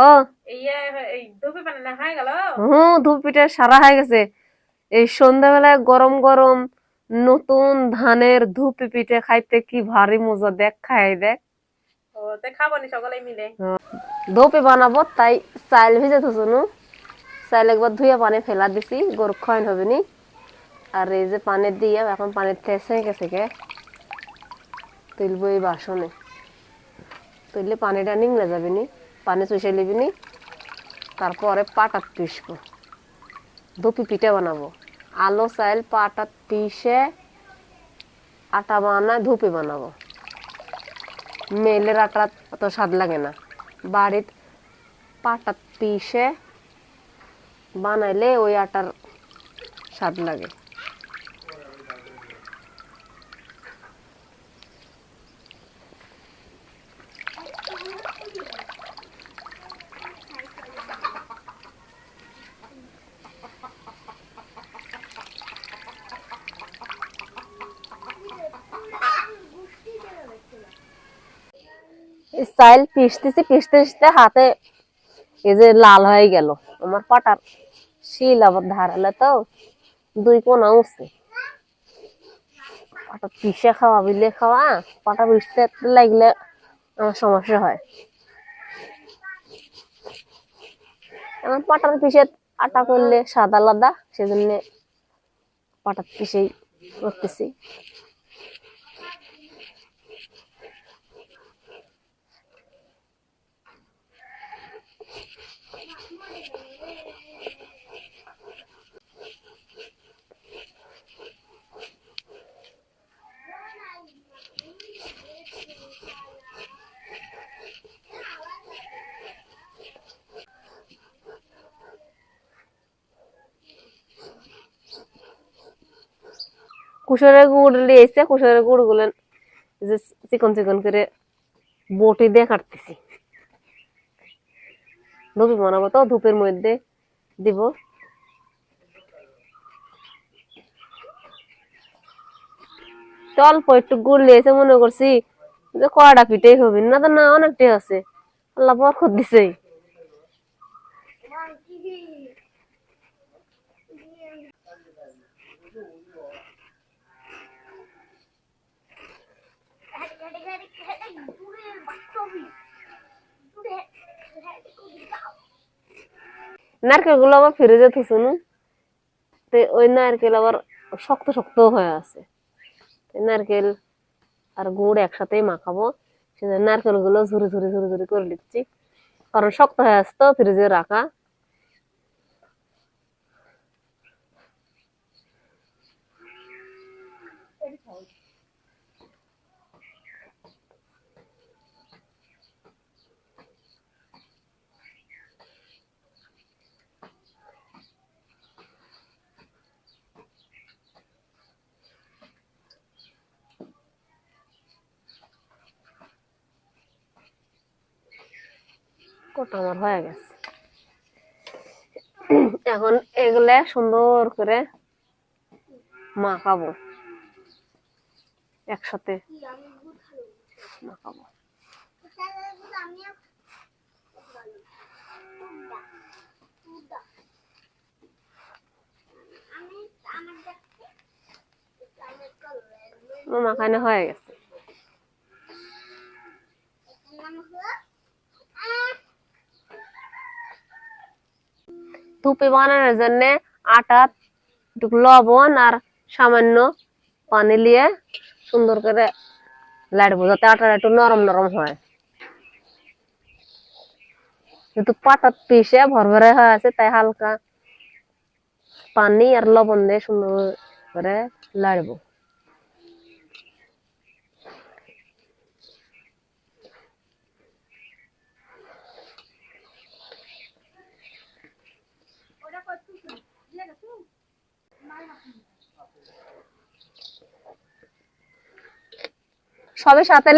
ও। এই ধুপি বানানো গেল। হুম ধূপ পিঠা সারা হয়ে গেছে। এই সন্ধ্যাবেলায় গরম গরম নতুন ধানের ধূপ পিঠে খাইতে কি ভারী মজা। দেখ খাই দেখ। ধূপে বানাবো তাই চাইল ভিজে থুসুনু চাইল একবার ধুয়ে পানি ফেলা দিছি গরু খাওয়ান হবে নি আর এই যে পানি দিয়ে এখন পানির গেছে গে তুলবো এই বাসনে তুললে পানিটা নিংড়ে যাবে নি পানি চুষে নিবি নি, তারপরে পাটাত পিসবো ধুপি পিঠে বানাবো। আলো, চাইল পাটাত পিষে আটা বানায় ধুপি বানাবো। মেলের আটা অত স্বাদ লাগে না। বাড়ির পাটা পিষে বানাইলে ওই আটার স্বাদ লাগে। স্টাইল পিসতেছি পিসতে পিসতে হাতে এই যে লাল হয়ে গেল। আমার পাটার শিল আবার ধারালে তো দুই কোনা উঠছে পাটা পিসে খাওয়া, বিলে খাওয়া, পাটা পিসতে লাগলে আমার সমস্যা হয়। আমার পাটার পিসে আটা করলে সাদা আলাদা, সেজন্য পাটার পিসেই করতেছি। কুসরের গুড় লিয়েছে কুসরের গুড়গুলো যে চিকন চিকন করে বটি দিয়ে কাটতেছি। ধুপি বানাবো তো, ধূপের মধ্যে দিব। অল্প একটু গুড় লিয়েছে, মনে করছি যে কয়টা পিঠেই হবে, না তো না, অনেকটাই আছে। আল্লাহ বরকত দিছে নারকেলগুলো আবার ফ্রিজে শুনুন তো ওই নারকেল আবার শক্ত শক্ত হয়ে আছে। নারকেল আর গুড় একসাথেই মাখাবো। সেজন্য নারকেলগুলো ঝুরি ঝুরি ঝুরি ঝুরি করে লিখছি কারণ শক্ত হয়ে আসতো ফ্রিজে রাখা। কোটা আমার হয়ে গেছে। এখন এগুলা সুন্দর করে মাখাবো। একসাথে মাখাবো। মাখানো হয়ে গেছে। ধুপি বানানোর জন্য আটা লবণ আর সামান্য পানি নিয়ে সুন্দর করে লাড়বো যাতে আটাটা একটু নরম নরম হয়। যেহেতু পাতার পিসে ভরভরে হয়ে আছে, তাই হালকা পানি আর লবণ দিয়ে সুন্দর করে লাড়বো। সবে সাথে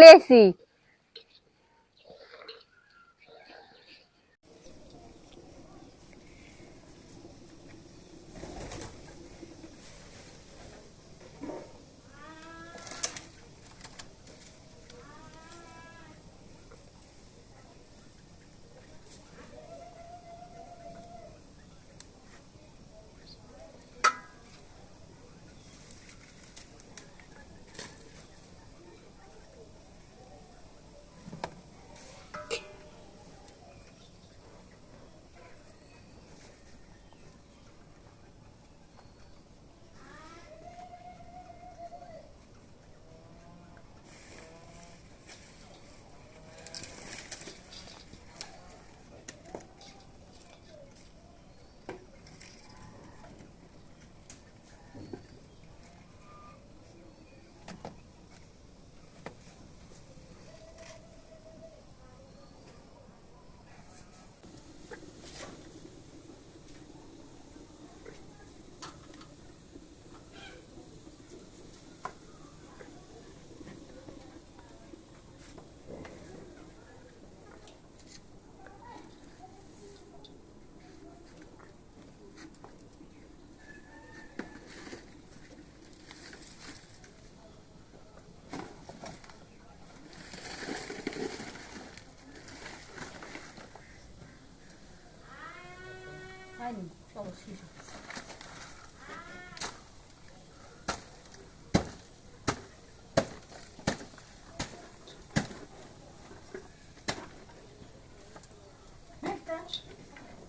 লিয়েছি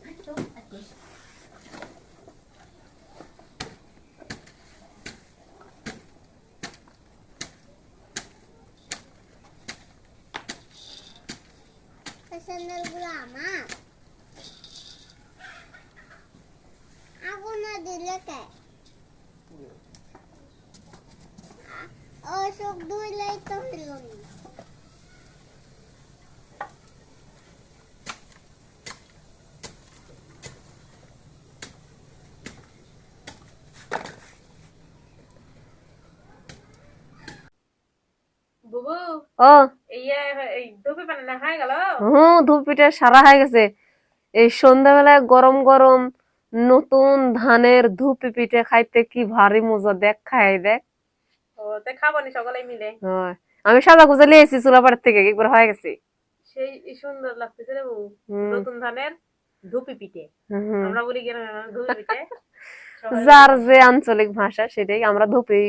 খাইনি সব শেষ স্যান্ডেলগুলো আমার আগুনে দিলে কে? অসুখ ধুইলেই তো হইল ইয়ে হয়ে ধূপ পিঠা সারা হয়ে গেছে। এই সন্ধ্যাবেলায় গরম গরম নতুন ধানের ধূপ পিঠে খাইতে কি ভারী মজা? দেখ খাই দেখ। সকলে মিলে? আমি সাদা খুঁজে নিয়ে এসেছি চুলাপাড়ার থেকে একবার হয়ে গেছে। সেই সুন্দর লাগতেছে রে বউ। নতুন ধানের ধুপি পিঠে আমরা বলি ধুপি পিঠে যার যে আঞ্চলিক ভাষা সেটাই আমরা ধুপি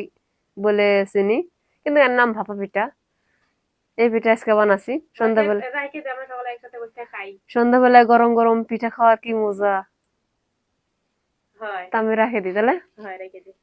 বলে চিনি কিন্তু এর নাম ভাপা পিঠা। এই পিঠা আজকে বানাচ্ছি সন্ধ্যাবেলা সন্ধ্যাবেলায় গরম গরম পিঠা খাওয়ার কি মজা। হয়। তা আমি রাখে দিই তাহলে? হয় রেখে দিই